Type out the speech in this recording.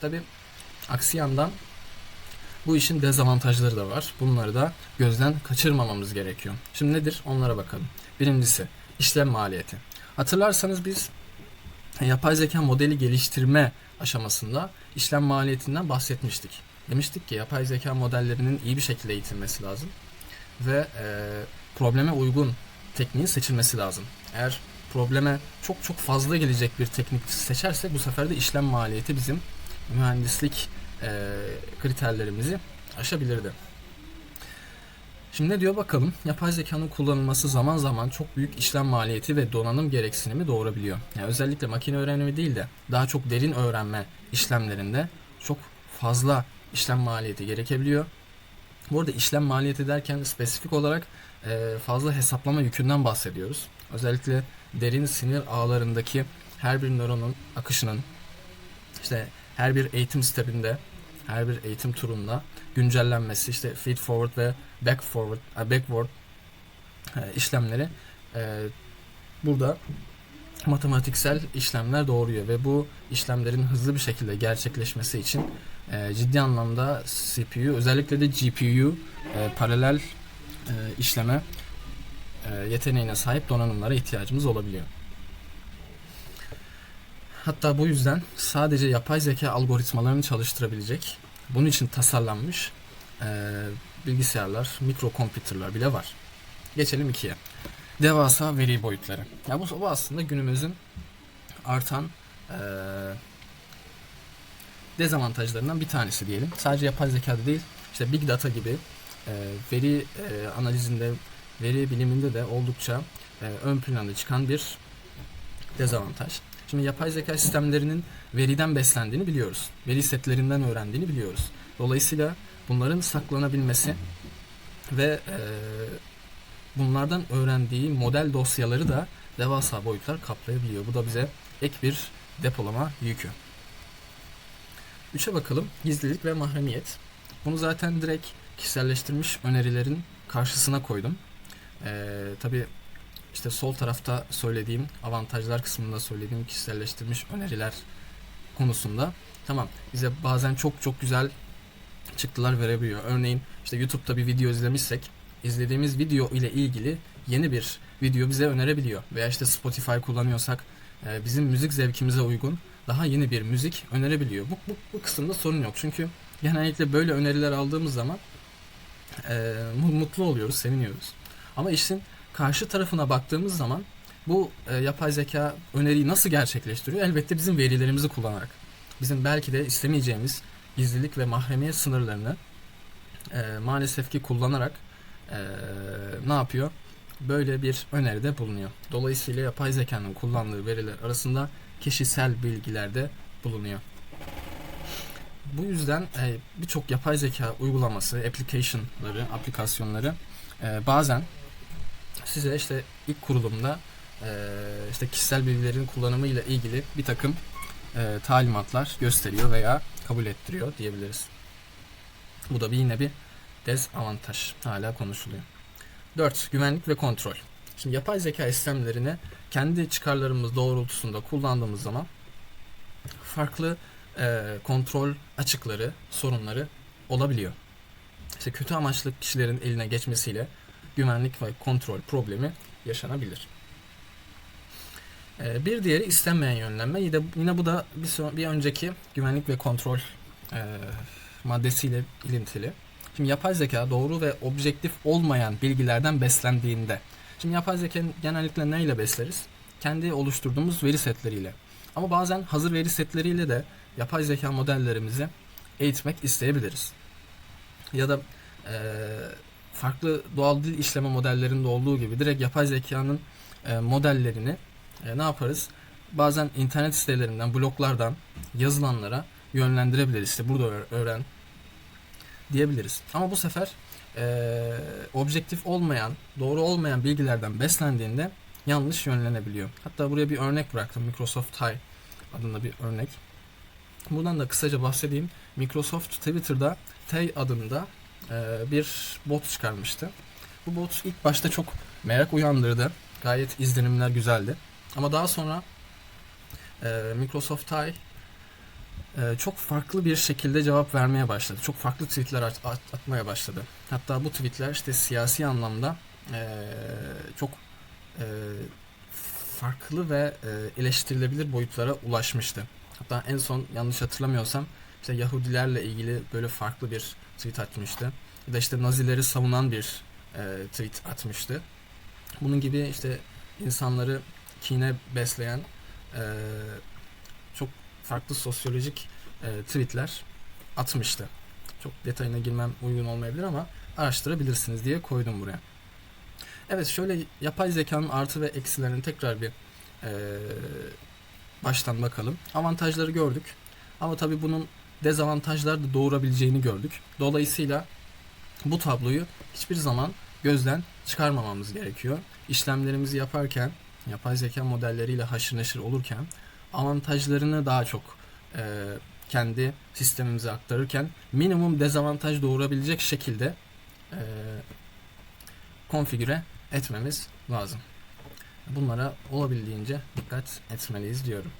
Tabi aksi yandan bu işin dezavantajları da var. Bunları da gözden kaçırmamamız gerekiyor. Şimdi nedir? Onlara bakalım. Birincisi işlem maliyeti. Hatırlarsanız biz yapay zeka modeli geliştirme aşamasında işlem maliyetinden bahsetmiştik. Demiştik ki yapay zeka modellerinin iyi bir şekilde eğitilmesi lazım ve e, probleme uygun tekniğin seçilmesi lazım. Eğer probleme çok çok fazla gelecek bir teknik seçersek bu sefer de işlem maliyeti bizim mühendislik e, kriterlerimizi aşabilirdi. Şimdi ne diyor bakalım. Yapay zekanın kullanılması zaman zaman çok büyük işlem maliyeti ve donanım gereksinimi doğurabiliyor. Yani özellikle makine öğrenimi değil de daha çok derin öğrenme işlemlerinde çok fazla işlem maliyeti gerekebiliyor. Bu arada işlem maliyeti derken spesifik olarak e, fazla hesaplama yükünden bahsediyoruz. Özellikle derin sinir ağlarındaki her bir nöronun akışının işte her bir eğitim stepinde, her bir eğitim turunda güncellenmesi, işte feed forward ve back forward, backward e, işlemleri e, burada matematiksel işlemler doğuruyor ve bu işlemlerin hızlı bir şekilde gerçekleşmesi için e, ciddi anlamda CPU özellikle de GPU paralel işleme yeteneğine sahip donanımlara ihtiyacımız olabiliyor. Hatta bu yüzden sadece yapay zeka algoritmalarını çalıştırabilecek, bunun için tasarlanmış e, bilgisayarlar, mikrokompütürler bile var. Geçelim ikiye. Devasa veri boyutları. Ya bu, bu aslında günümüzün artan e, dezavantajlarından bir tanesi diyelim. Sadece yapay zekada değil, işte big data gibi e, veri e, analizinde, veri biliminde de oldukça e, ön planda çıkan bir dezavantaj. Şimdi yapay zeka sistemlerinin veriden beslendiğini biliyoruz. Veri setlerinden öğrendiğini biliyoruz. Dolayısıyla bunların saklanabilmesi ve e, bunlardan öğrendiği model dosyaları da devasa boyutlar kaplayabiliyor. Bu da bize ek bir depolama yükü. Üçe bakalım. Gizlilik ve mahremiyet. Bunu zaten direkt kişiselleştirilmiş önerilerin karşısına koydum. Ee, Tabi işte sol tarafta söylediğim avantajlar kısmında söylediğim kişiselleştirilmiş öneriler konusunda tamam bize bazen çok çok güzel çıktılar verebiliyor. Örneğin işte YouTube'da bir video izlemişsek izlediğimiz video ile ilgili yeni bir video bize önerebiliyor. Veya işte Spotify kullanıyorsak e, bizim müzik zevkimize uygun daha yeni bir müzik önerebiliyor. Bu, bu, bu kısımda sorun yok. Çünkü genellikle böyle öneriler aldığımız zaman e, mutlu oluyoruz, seviniyoruz. Ama işin karşı tarafına baktığımız zaman bu e, yapay zeka öneriyi nasıl gerçekleştiriyor? Elbette bizim verilerimizi kullanarak. Bizim belki de istemeyeceğimiz gizlilik ve mahremiyet sınırlarını e, maalesef ki kullanarak e, ne yapıyor? Böyle bir öneride bulunuyor. Dolayısıyla yapay zekanın kullandığı veriler arasında kişisel bilgiler de bulunuyor. Bu yüzden e, birçok yapay zeka uygulaması, application'ları, aplikasyonları e, bazen size işte ilk kurulumda e, işte kişisel bilgilerin kullanımı ile ilgili bir takım e, talimatlar gösteriyor veya kabul ettiriyor diyebiliriz. Bu da bir yine bir dezavantaj. Hala konuşuluyor. 4. Güvenlik ve kontrol. Şimdi yapay zeka sistemlerini kendi çıkarlarımız doğrultusunda kullandığımız zaman farklı e, kontrol açıkları, sorunları olabiliyor. İşte kötü amaçlı kişilerin eline geçmesiyle güvenlik ve kontrol problemi yaşanabilir. E, bir diğeri istenmeyen yönlenme. Yine, bu da bir, bir önceki güvenlik ve kontrol e, maddesiyle ilintili. Şimdi yapay zeka doğru ve objektif olmayan bilgilerden beslendiğinde Şimdi yapay zeka genellikle neyle besleriz? Kendi oluşturduğumuz veri setleriyle. Ama bazen hazır veri setleriyle de yapay zeka modellerimizi eğitmek isteyebiliriz. Ya da e, farklı doğal dil işleme modellerinde olduğu gibi direkt yapay zekanın e, modellerini e, ne yaparız? Bazen internet sitelerinden, bloglardan yazılanlara yönlendirebiliriz. İşte burada öğren diyebiliriz. Ama bu sefer e, objektif olmayan, doğru olmayan bilgilerden beslendiğinde yanlış yönlenebiliyor. Hatta buraya bir örnek bıraktım. Microsoft High adında bir örnek. Buradan da kısaca bahsedeyim. Microsoft Twitter'da Tay adında bir bot çıkarmıştı. Bu bot ilk başta çok merak uyandırdı. Gayet izlenimler güzeldi. Ama daha sonra e, Microsoft High e, çok farklı bir şekilde cevap vermeye başladı. Çok farklı tweetler at- at- atmaya başladı. Hatta bu tweetler işte siyasi anlamda e, çok e, farklı ve e, eleştirilebilir boyutlara ulaşmıştı. Hatta en son yanlış hatırlamıyorsam işte Yahudilerle ilgili böyle farklı bir tweet atmıştı. Ya da işte Nazileri savunan bir e, tweet atmıştı. Bunun gibi işte insanları kine besleyen e, çok farklı sosyolojik e, tweetler atmıştı. Çok detayına girmem uygun olmayabilir ama araştırabilirsiniz diye koydum buraya. Evet şöyle yapay zekanın artı ve eksilerini tekrar bir e, baştan bakalım. Avantajları gördük. Ama tabii bunun dezavantajlar da doğurabileceğini gördük. Dolayısıyla bu tabloyu hiçbir zaman gözden çıkarmamamız gerekiyor. İşlemlerimizi yaparken, yapay zeka modelleriyle haşır neşir olurken avantajlarını daha çok e, kendi sistemimize aktarırken minimum dezavantaj doğurabilecek şekilde e, konfigüre etmemiz lazım. Bunlara olabildiğince dikkat etmeliyiz diyorum.